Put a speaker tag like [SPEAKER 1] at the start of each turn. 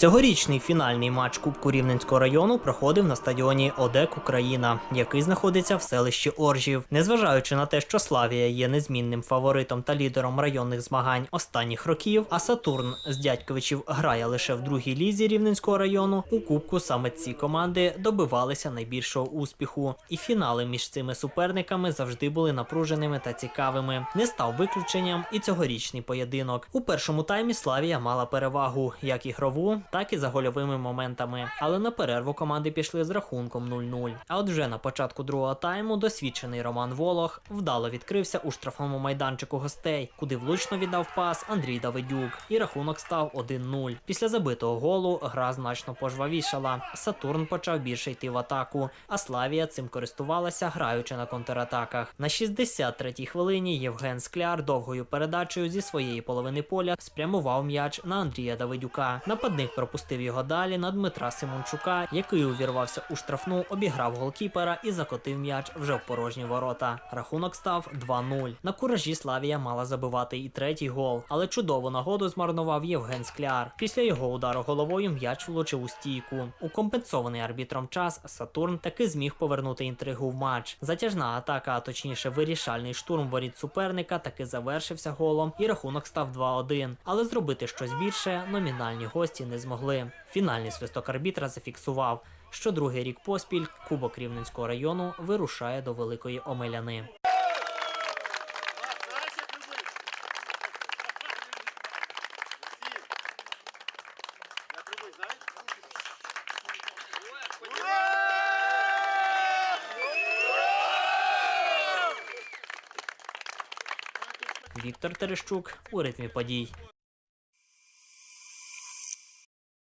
[SPEAKER 1] Цьогорічний фінальний матч Кубку Рівненського району проходив на стадіоні ОДЕК Україна, який знаходиться в селищі Оржів. Незважаючи на те, що Славія є незмінним фаворитом та лідером районних змагань останніх років, а Сатурн з дядьковичів грає лише в другій лізі Рівненського району. У Кубку саме ці команди добивалися найбільшого успіху, і фінали між цими суперниками завжди були напруженими та цікавими. Не став виключенням і цьогорічний поєдинок. У першому таймі Славія мала перевагу як ігрову, так і за гольовими моментами. Але на перерву команди пішли з рахунком 0-0. А от вже на початку другого тайму досвідчений Роман Волох вдало відкрився у штрафному майданчику гостей, куди влучно віддав пас Андрій Давидюк, і рахунок став 1-0. Після забитого голу гра значно пожвавішала. Сатурн почав більше йти в атаку, а Славія цим користувалася, граючи на контратаках. На 63-й хвилині Євген Скляр довгою передачею зі своєї половини поля спрямував м'яч на Андрія Давидюка. Нападник пропустив його далі на Дмитра Симончука, який увірвався у штрафну, обіграв голкіпера і закотив м'яч вже в порожні ворота. Рахунок став 2-0. На куражі Славія мала забивати і третій гол, але чудову нагоду змарнував Євген Скляр. Після його удару головою м'яч влучив у стійку. У компенсований арбітром час Сатурн таки зміг повернути інтригу в матч. Затяжна атака, а точніше вирішальний штурм воріт суперника, таки завершився голом, і рахунок став 2-1. Але зробити щось більше номінальні гості не змогли. Фінальний свисток арбітра зафіксував, що другий рік поспіль Кубок Рівненського району вирушає до Великої Омеляни. Віктор Терещук у ритмі подій.